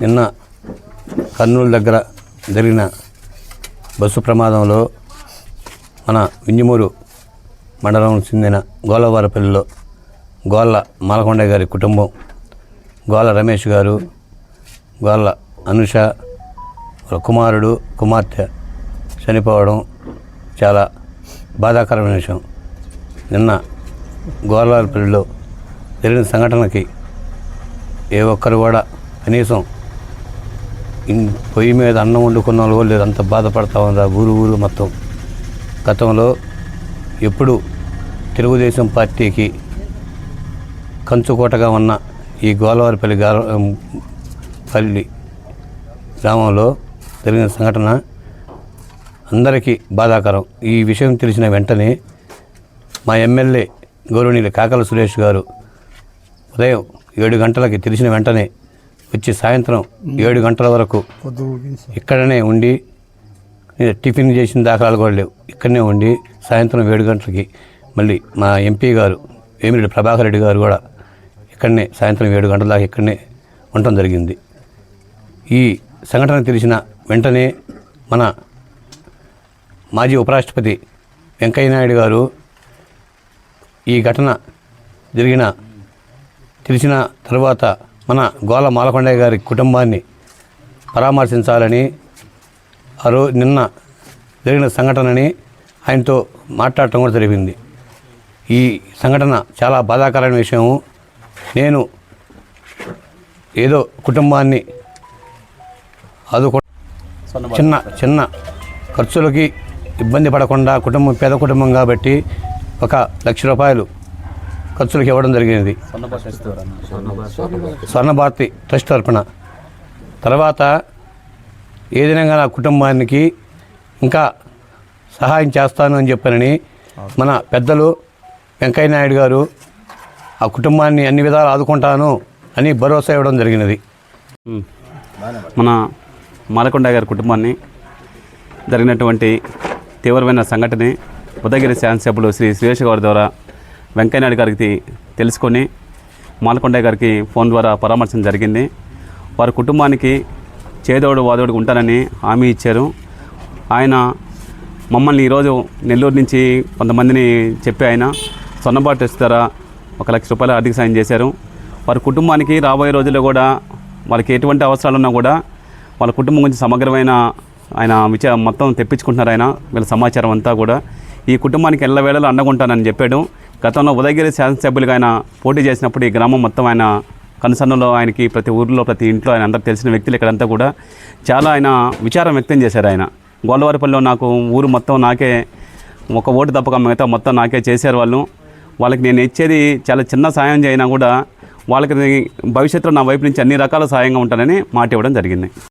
నిన్న కర్నూలు దగ్గర జరిగిన బస్సు ప్రమాదంలో మన వింజమూరు మండలం చెందిన గోలవారపల్లిలో గోళ్ళ మాలకొండ గారి కుటుంబం గోళ్ళ రమేష్ గారు గోళ్ళ అనుష కుమారుడు కుమార్తె చనిపోవడం చాలా బాధాకరమైన విషయం. నిన్న గోర్వాలపల్లిలో జరిగిన సంఘటనకి ఏ ఒక్కరు కూడా కనీసం పొయ్యి మీద అన్నం వండుకున్న వాళ్ళు లేదు అంత బాధపడతా ఉంది ఆ ఊరు ఊరు మొత్తం. గతంలో ఎప్పుడు తెలుగుదేశం పార్టీకి కంచుకోటగా ఉన్న ఈ గోలవారిపల్లి గా పల్లి గ్రామంలో జరిగిన సంఘటన అందరికీ బాధాకరం. ఈ విషయం తెలిసిన వెంటనే మా ఎమ్మెల్యే గౌరవనీయులు కాకల సురేష్ గారు ఉదయం ఏడు గంటలకి తెలిసిన వెంటనే వచ్చి సాయంత్రం ఏడు గంటల వరకు ఇక్కడనే ఉండి టిఫిన్ చేసిన దాఖలాలు కూడా లేవు. ఇక్కడనే ఉండి సాయంత్రం ఏడు గంటలకి మళ్ళీ మా ఎంపీ గారు వేమిరెడ్డి ప్రభాకర్ రెడ్డి గారు కూడా ఇక్కడనే సాయంత్రం ఏడు గంటల దాకా ఇక్కడనే ఉండటం జరిగింది. ఈ సంఘటన తెలిసిన వెంటనే మన మాజీ ఉపరాష్ట్రపతి వెంకయ్యనాయుడు గారు ఈ ఘటన జరిగిన తెలిసిన తర్వాత మన గోల మాలకొండయ్య గారి కుటుంబాన్ని పరామర్శించాలని ఆ రోజు నిన్న జరిగిన సంఘటనని ఆయనతో మాట్లాడటం కూడా జరిగింది. ఈ సంఘటన చాలా బాధాకరమైన విషయము నేను ఏదో కుటుంబాన్ని ఆదుకో చిన్న చిన్న ఖర్చులకి ఇబ్బంది పడకుండా కుటుంబం పేద కుటుంబం కాబట్టి ఒక లక్ష రూపాయలు ఖర్చులకు ఇవ్వడం జరిగినది. స్వర్ణభారతి ట్రస్ట్ తరపున. తర్వాత ఏదైనా నా కుటుంబానికి ఇంకా సహాయం చేస్తాను అని చెప్పానని మన పెద్దలు వెంకయ్య నాయుడు గారు ఆ కుటుంబాన్ని అన్ని విధాలు ఆదుకుంటాను అని భరోసా ఇవ్వడం జరిగినది. మన మాలకొండ గారి కుటుంబాన్ని జరిగినటువంటి తీవ్రమైన సంఘటన ఉదయగిరి శాసనసభ్యులు శ్రీ సురేష్ గారి ద్వారా వెంకయ్యనాయుడు గారికి తెలుసుకొని మాలకొండయ్య గారికి ఫోన్ ద్వారా పరామర్శం జరిగింది. వారి కుటుంబానికి చేదోడు వాదోడు ఉంటానని హామీ ఇచ్చారు. ఆయన మమ్మల్ని ఈరోజు నెల్లూరు నుంచి కొంతమందిని చెప్పి ఆయన సొన్నబాటు ఇస్తారా ఒక లక్ష రూపాయలు ఆర్థిక సాయం చేశారు. వారి కుటుంబానికి రాబోయే రోజుల్లో కూడా వాళ్ళకి ఎటువంటి అవసరాలు ఉన్నా కూడా వాళ్ళ కుటుంబం గురించి సమగ్రమైన ఆయన విచార మొత్తం తెప్పించుకుంటున్నారు ఆయన. వీళ్ళ సమాచారం అంతా కూడా ఈ కుటుంబానికి ఎల్లవేళలో అండగుంటానని చెప్పాడు. గతంలో ఉదయగిరి శాసనసభ్యులుగా ఆయన పోటీ చేసినప్పుడు ఈ గ్రామం మొత్తం ఆయన కనుసన్నలో ఆయనకి ప్రతి ఊరిలో ప్రతి ఇంట్లో ఆయన అందరికి తెలిసిన వ్యక్తులు ఇక్కడంతా కూడా చాలా ఆయన విచారం వ్యక్తం చేశారు ఆయన. గోల్వారిపల్లిలో నాకు ఊరు మొత్తం నాకే ఒక ఓటు తప్పక మిగతా మొత్తం నాకే చేశారు వాళ్ళు. వాళ్ళకి నేను ఇచ్చేది చాలా చిన్న సాయం చేయనా కూడా వాళ్ళకి భవిష్యత్తులో నా వైపు నుంచి అన్ని రకాల సాయంగా ఉంటానని మాట ఇవ్వడం జరిగింది.